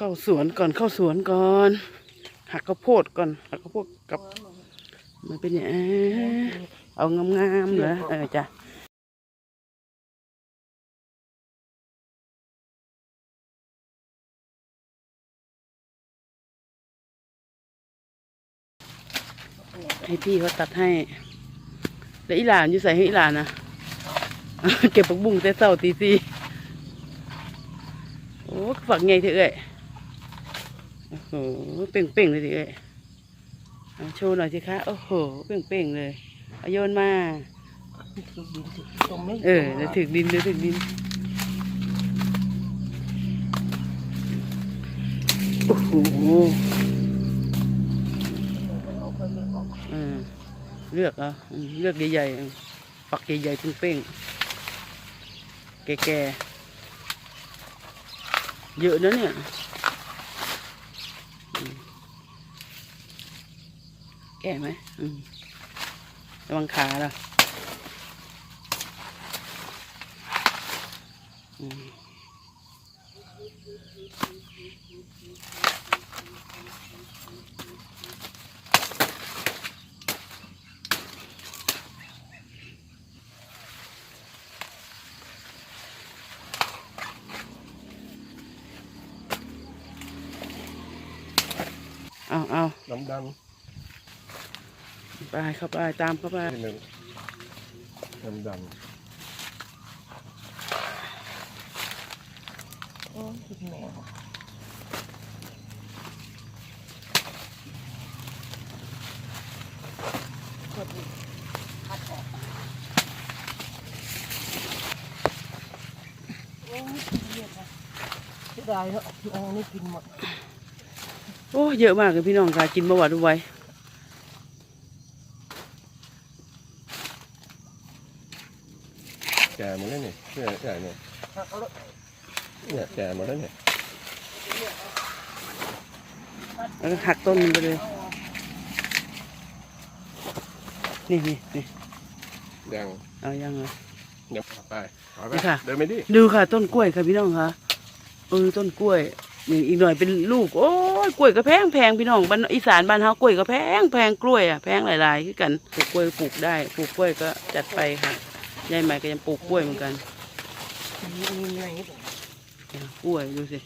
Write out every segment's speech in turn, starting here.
เข้าสวนก่อนเข้าสวนก่อน หักข้าวโพดก่อนหักข้าวโพดกับมันเป็นอย่างนี้เอางามๆเลยเออจ้ะให้พี่เขาตัดให้ แล้วอีหลานอยู่ใส่ให้อีหลานนะเก็บผักบุ้งแต่เช้าตีสี่โอ้ฝักใหญ่เถอะเอ้ย โอ้โห เป่งๆเลยทีเอ้ยเอาโชว์หน่อยสิคะ โอ้โห เป่งๆเลยเอาโยนมาถูกดินถูกตรงไม่เออเดี๋ยวถึกดินเดี๋ยวถึกดิน โอ้โหเอาไปไม่ออกเออเลือกเอะเลือกใหญ่ๆเอาฝักใหญ่ๆเป่งๆแก่ๆเยอะนะเนี่ยอืม แก่ไหมอืมระวังขาล่ะอืมเอาเอาดำด ไปเข้าไปตามเข้าไปำที่หนึ่งดำดโอ้ผิดแมวกดดิพัดออกโอ้ยเหี้ยนะเสียดายเนาะเอานี่กินหมดโอ้เยอะมากเลยพี่น้องค่ะกินบหวานดูไว้ แก่หมดแล้วเนี่ยเนี่ยใหญ่เนี่ยหักเอาละเนี่ยแก่หมดแล้วเนี่ยแล้วก็หักต้นมันไปเลย นี่นี่นี่ยังเอายังไงยังไปเอาไปนี่ค่ะ เดินไปดิดูค่ะ ต้นกล้วยค่ะพี่น้องค่ะเออต้นกล้วยนี่อีกหน่อยเป็นลูก โอ้ยกล้วยก็แพงแพงพี่น้องบ้านอีสานบ้านเฮากล้วยก็แพงแพงกล้วยอะแพงหลายๆคือกันปลูกกล้วยปลูกได้ปลูกกล้วยก็จัดไปค่ะ ยายใหม่ก็ยังปลูกกล้วยเหมือนกันมีมีอะไรนี่เนี่ยกล้วยดูสิ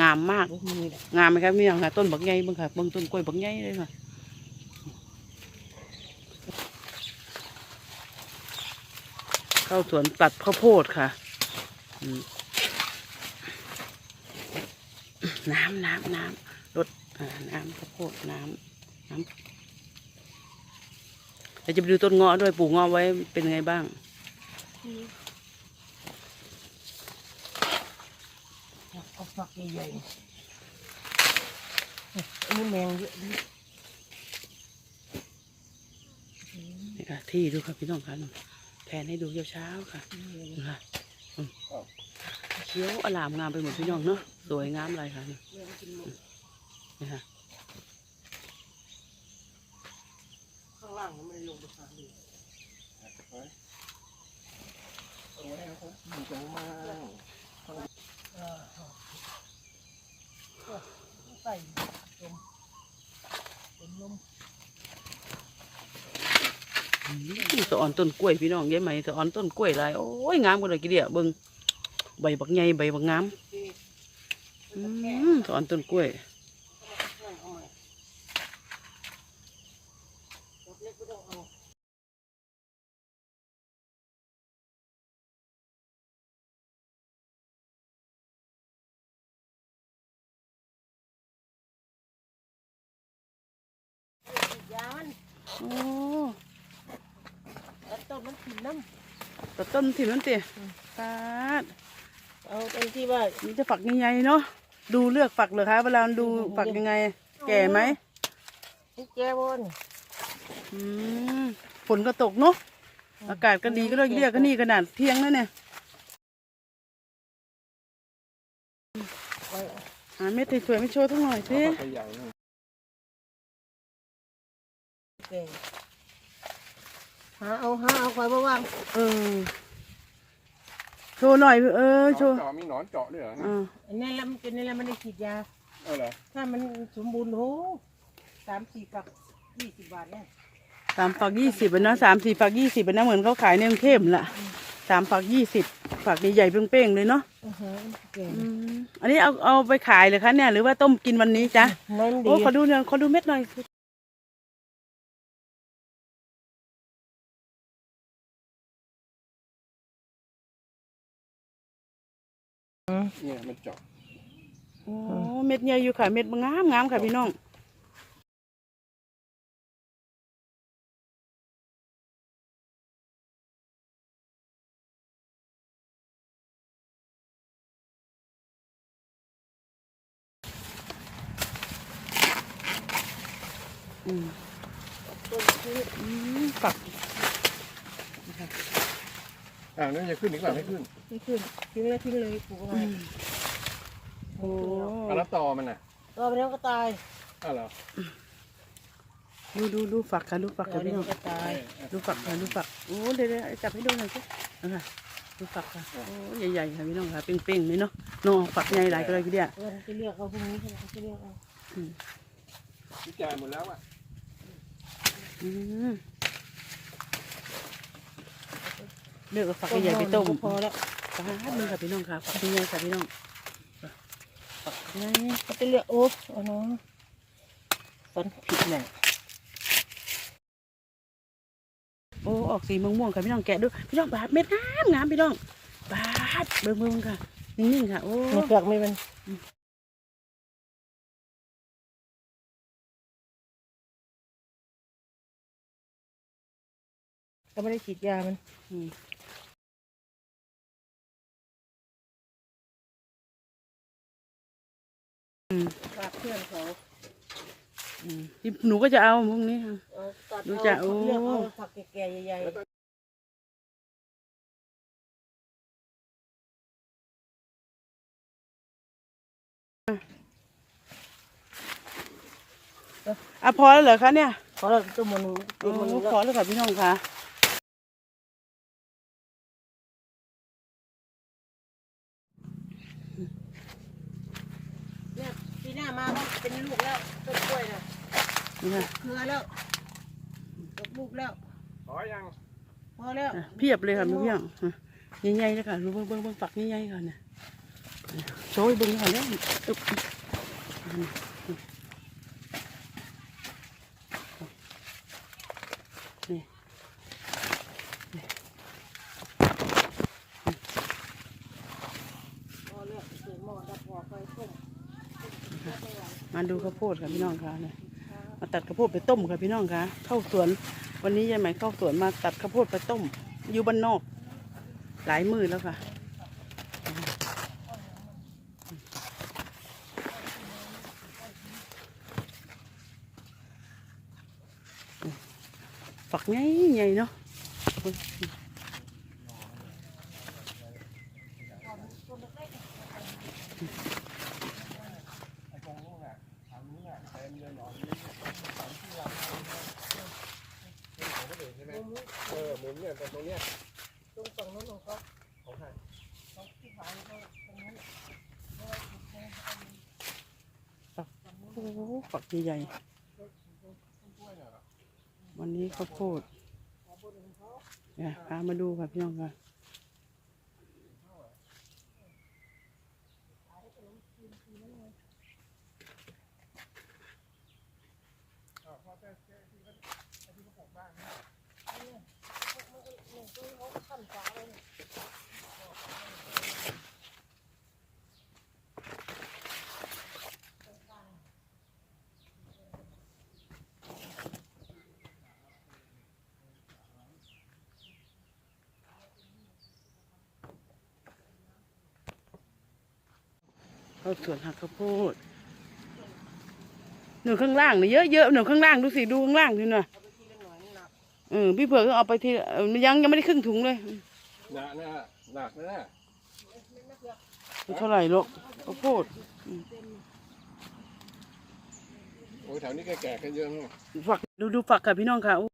งามมากมีแหละงามไหมครับพี่น้องค่ะต้นบักใหญ่เบิ่งค่ะเบิ่งต้นกล้วยบักใหญ่เลยค่ะเข้าสวนตัดข้าวโพดค่ะอืมน้ำน้ำน้ำรดอ่าน้ำข้าวโพดน้ำน้ำเราจะไปดูต้นเงาะด้วยปลูกเงาะไว้เป็นไงบ้าง เอาฝักใหญ่ๆอันนี้แมงเยอะดินี่ค่ะที่ดูค่ะพี่น้องค่ะแผนให้ดูเช้าๆค่ะนี่ค่ะเขียวอลามงามไปหมดพี่น้องเนาะสวยงามอะไรค่ะนี่นี่ค่ะข้างล่างมันไม่ลงไปทางนี้ มีจังมากใส่ลมเป็นลมอืมสะออนต้นกล้วยพี่น้องยายไหมสะออนต้นกล้วยหลายโอ้ยงามกันเลยกี่เดียเบิ่งใบบักใหญ่ใบบักงามอืมสะออนต้นกล้วย มันโอ้แล้วต้นมันกินน้แต่ต้นถิ่นนั่นเตี๋ยตาดำเอาเป็นที่ว่ามันจะฝักใหญ่ๆเนาะดูเลือกฝักเหรอคะเวลาดูฝักยังไง แก่ไหมที่แกบนอืมฝนก็ตกเนาะอากาศก็ดีก็เลยเรียกก็นี่ขนาดเที่ยงแล้วเนี่ยหาเม็ดสวยๆไม่โชว์ทั้งหน่อยสิไปใหญ่นะ แกหาเอาหาเอาคอยว่างเออ โชว์หน่อย เออ โชว์ เจาะมีหนอนเจาะด้วยเหรออ่าๆอันนี้แล้วมันเป็นนี่แล้วมันได้ฉีดยา เอาเหรอถ้ามันสมบูรณ์โหสามสี่ฝักยี่สิบบาทเนี่ยสามฝักยี่สิบนะสามสี่ฝักยี่สิบนะเหมือนเขาขายในกรุงเทพล่ะสามฝักยี่สิบฝักใหญ่ๆเป้งๆเลยเนาะอือฮะเก่งอืมอันนี้เอาเอาไปขายเลยคะเนี่ยหรือว่าต้มกินวันนี้จ๊ะนั่นดี โอ้ขอดูหน่อยขอดูเม็ดหน่อย เนี่ยมันเจาะโอ้เม็ดใหญ่อยู่ค่ะ เม็ดงามงามค่ะพี่น้องอืมอืมฝัก อ่านั่นจะขึ้นอีกหรือไม่ขึ้นไม่ขึ้นทิ้งแล้วทิ้งเลยปลูกเอาไว้โอ้เอาแล้วตอมันน่ะรอไปแล้วก็ตายเอาเหรอดูดูดูฝักค่ะดูฝักรอค่ะเดี๋พี่ยวน้องก็ตายดูฝักค่ะดูฝักโอ้เดี๋ยวเดี๋ยวจับให้ดูหน่อยสิเอาค่ะดูฝักค่ะโอ้ใหญ่ๆค่ะพี่น้องค่ะเป้งๆเลยเนาะน้องฝักใหญ่หลายก็เลยทีเดียวเออจะเลือกเอาพรุ่งนี้ใช่ไหมจะเลือกเอาวิจัยหมดแล้วอะอืมเลือกเอาฝักใหญ่ๆไปต้มก็พอแล้วฝักนึงค่ะพี่น้องค่ะฝักใหญ่ๆค่ะพี่น้องฝักใหญ่ก็จะเลือกโอ๊บเอาเนาะฟันผิดหน่อยโอ้ออกสีม่วงๆค่ะพี่น้องแกะดูพี่น้องบาดเม็ดงามงามพี่น้องบาดเบิ่งเบิ่งค่ะนิ่งๆค่ะโอ้มันเปลือกไม่มันก็ไม่ได้ฉีดยามัน ฝากเพื่อนเขาอืมที่หนูก็จะเอาพวกนี้ค่ะเอาตัดรู้เอาจักโอ้ เลือกเอาผักแก่ๆใหญ่ๆ อะพอแล้วเหรอคะเนี่ยพอเราตัวมันเต็โอ้มมันพอแล้วค่ะพี่น้องค่ะ เนี่ยปีห น้ามาก็เป็นลูกแล้วต้นกล้วยน่ะนี่ค่ะเครือแล้วตกลูกแล้วขอยังพอแล้วอะเพียบเลยค่ะพี่พี่น้องอะใหญ่ๆเลยค่ะดูเบิ่งเบิ่งเบิ่งฝักใหญ่ๆค่ะเนี่ยโชยเบิ่งค่ะเนี่ยอึ๊บนี่ พอแล้วเสือหม้อดับหัวไฟต้ม มาดูข้าวโพดค่ะพี่น้องค่ะเนี่ยมาตัดข้าวโพดไปต้มค่ะพี่น้องค่ะเข้าสวน วันนี้ยายไหมเข้าสวนมาตัดข้าวโพดไปต้ม อยู่บ้านนอก หลายมือแล้วค่ะฝักใหญ่ใหญ่เนาะ เออหมุนเนี่ยตรงเนี้ยตรงฝั่งโน้นของเขาของใครโอ้โหฝักใหญ่ๆวันนี้ข้าวโพดเนี่ยพามาดูค่ะพี่น้องค่ะ ข้าสวนหักข้าวโพดหนูข้างล่างนี่เยอะๆหนูข้างล่างดูสิดูข้างล่างนี่หน่อย เออพี่เผือกก็เอาไปทีเออยังยังไม่ได้ครึ่งถุงเลยหนักนะหนักนะไม่เท่าไหร่หรอกข้าวโพดโอ้ยแถวนี้แก่ๆกันเยอะมั้งฝักดูดูฝักค่ะพี่น้องค่ะโอ้